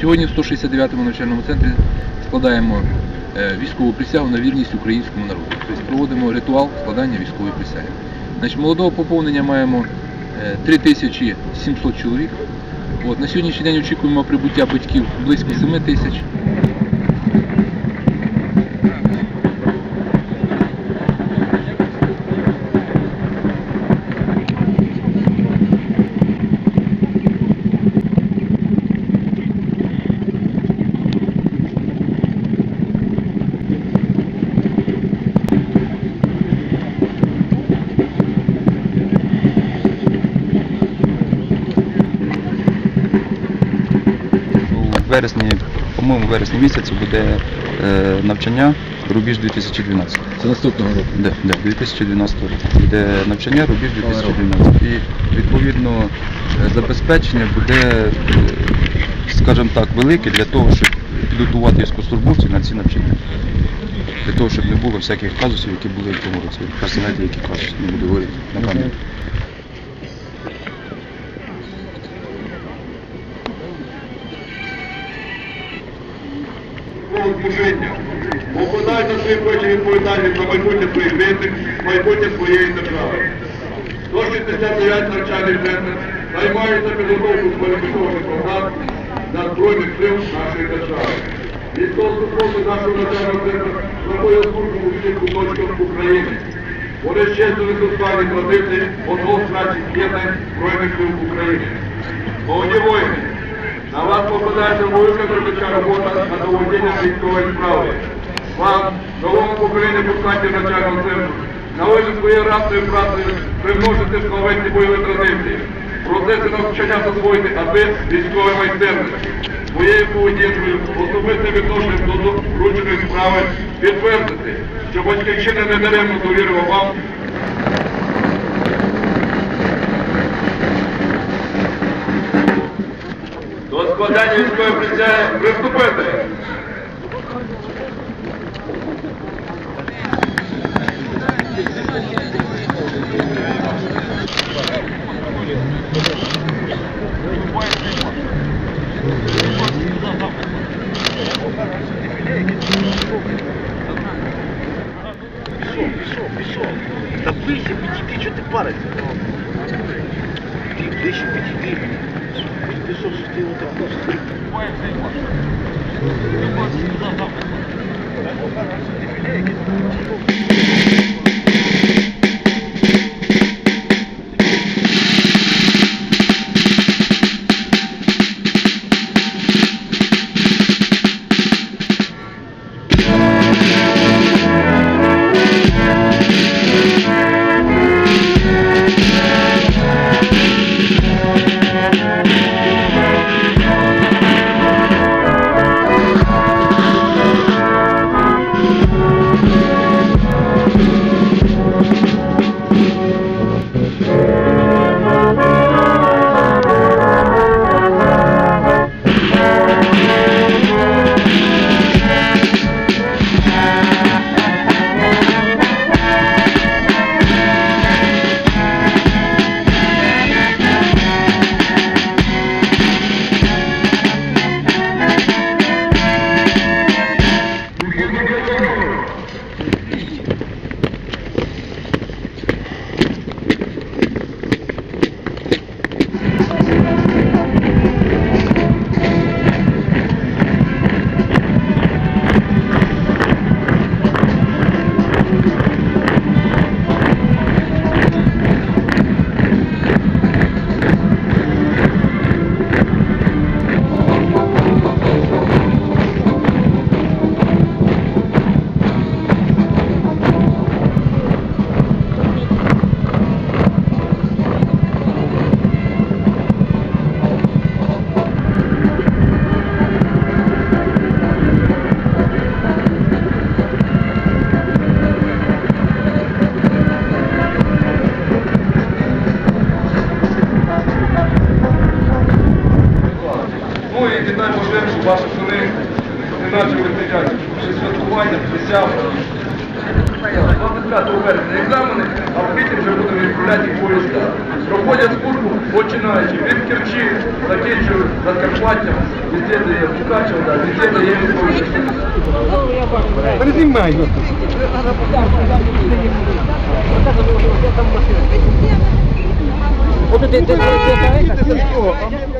Сьогодні в 169-му навчальному центрі складаємо е, військову присягу на вірність українському народу. Тобто проводимо ритуал складання військової присяги. Значить, Молодого поповнення маємо е, 3700 чоловік. От, На сьогоднішній день очікуємо прибуття батьків близько 7 тисяч. Вересні, по-моєму, вересні місяці буде е, навчання Рубіж 2012. Це наступного року. Да, да, 2012 року. Буде навчання Рубіж 2012. І відповідно е, забезпечення буде, е, скажімо так, велике для того, щоб підготувати військовослужбовців на ці навчання. Для того, щоб не було всяких казусів, які були в тому році. Знаєте, які казуси, не буду говорити на служіння. Покладайте свої плечі відповідальність за майбутнє своїх рідних, майбутнє своєї держави. 169 навчальних центрів займаються підготовкою кваліфікованих програм для Збройних сил нашої держави. Військовослужбовці нашого навчального центру проходять службу у всіх куточках України. Вони чесно славні традиції одного з кращих єднань Збройних сил України. Молоді воїни, на вас покладається велика трудовича робота на доведення військової справи. Вам, новому поколінню курсантів навчального центру, належить своєю ратною працею примножити славетні бойові традиції, процеси навчання засвоїти, аби військової майстерності. Своєю поведінкою, особистим відношенням до врученої справи підтвердити, що батьківщина не даремно довірила вам складання військової присяги приступити. Пішов, пішов, пішов. Та ближче підійди, що ти паришся? Ти ближче підійди. Пішов, що ти його ваші сини, наче виглядять, що святкування присяг. 25 березня екзамени, а в вже будемо відправляти поїзда. Проходять службу, починаючи від Керчі, закінчують Закарпаттям, везде дає Пукачева, везде дає Військові. Перезімай. Вот это, это, это, это, это, это, это, это, это, это, это, это, это, это,